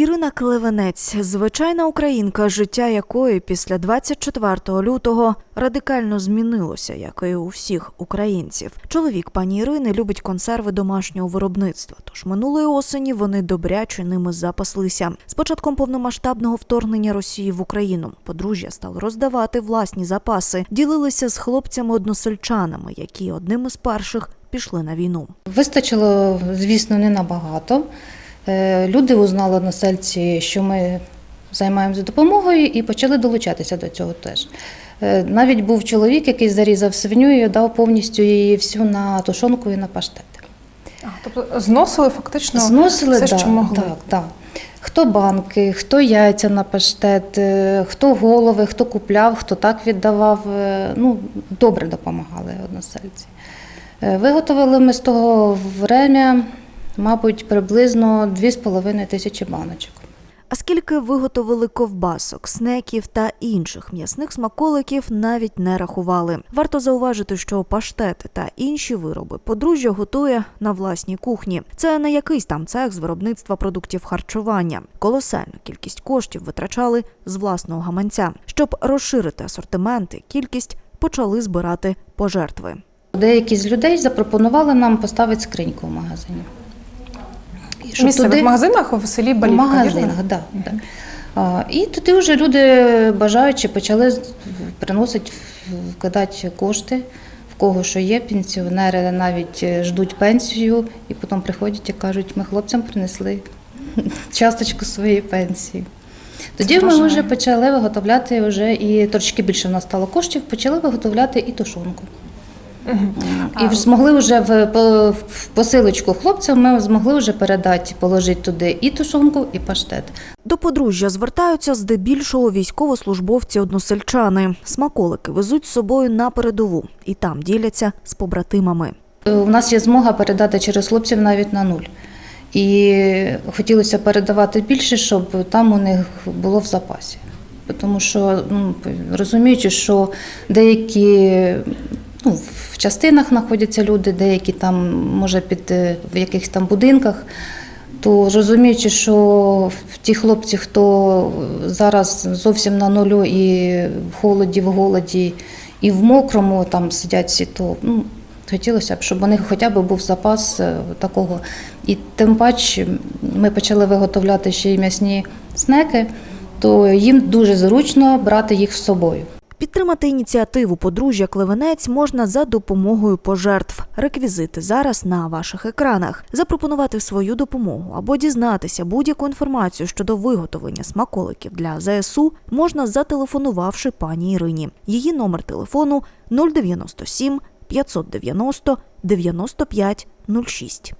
Ірина Клевенець, звичайна українка, життя якої після 24 лютого радикально змінилося, як і у всіх українців. Чоловік пані Ірини любить консерви домашнього виробництва. Тож минулої осені вони добряче ними запаслися. З початком повномасштабного вторгнення Росії в Україну подружжя стало роздавати власні запаси, ділилися з хлопцями-односельчанами, які одним із перших пішли на війну. Вистачило, звісно, не набагато. Е, Люди узнали односельці, що ми займаємося допомогою, і почали долучатися до цього теж. Е, Навіть був чоловік, який зарізав свиню і дав повністю її всю на тушонку і на паштет. А, тобто зносили фактично Зносили все, да, що могли. Так, так. Хто банки, хто яйця на паштет, е, хто голови, хто купляв, хто так віддавав. Ну, добре допомагали односельці. Виготовили ми з того время, мабуть, приблизно 2,5 тисячі баночок. А скільки виготовили ковбасок, снеків та інших м'ясних смаколиків, навіть не рахували. Варто зауважити, що паштети та інші вироби подружжя готує на власній кухні. Це не якийсь там цех з виробництва продуктів харчування. Колосальну кількість коштів витрачали з власного гаманця. Щоб розширити асортименти, кількість почали збирати пожертви. Деякі з людей запропонували нам поставити скриньку в магазині. В місцевих магазинах в селі В Балівка, магазинах, вірно? да, да. А, і тоді вже люди бажаючи почали приносити, вкладати кошти, в кого що є, пенсіонери навіть е, ждуть пенсію, і потім приходять і кажуть, ми хлопцям принесли часточку своєї пенсії. Тоді ми вражає. вже почали виготовляти вже і трошки більше в нас стало коштів, почали виготовляти і тушонку. І А- змогли вже в, в посилочку хлопцям, ми змогли вже передати, положити туди і тушонку, і паштет. До подружжя звертаються здебільшого військовослужбовці-односельчани. Смаколики везуть з собою на передову і там діляться з побратимами. Е, У нас є змога передати через хлопців навіть на нуль. І хотілося передавати більше, щоб там у них було в запасі. Тому що, ну, розуміючи, що деякі ну, в частинах знаходяться люди, деякі там, може, під е, в якихось там будинках, то розуміючи, що ті хлопці, хто зараз зовсім на нулю і в холоді, в голоді, і в мокрому там сидять всі, то ну, хотілося б, щоб у них хоча б був запас е, такого. І тим паче ми почали виготовляти ще й м'ясні снеки, то їм дуже зручно брати їх з собою. Підтримати ініціативу подружжя Клевенець можна за допомогою пожертв. Реквізити зараз на ваших екранах. Запропонувати свою допомогу або дізнатися будь-яку інформацію щодо виготовлення смаколиків для ЗСУ можна зателефонувавши пані Ірині. Її номер телефону 097 590 95 06.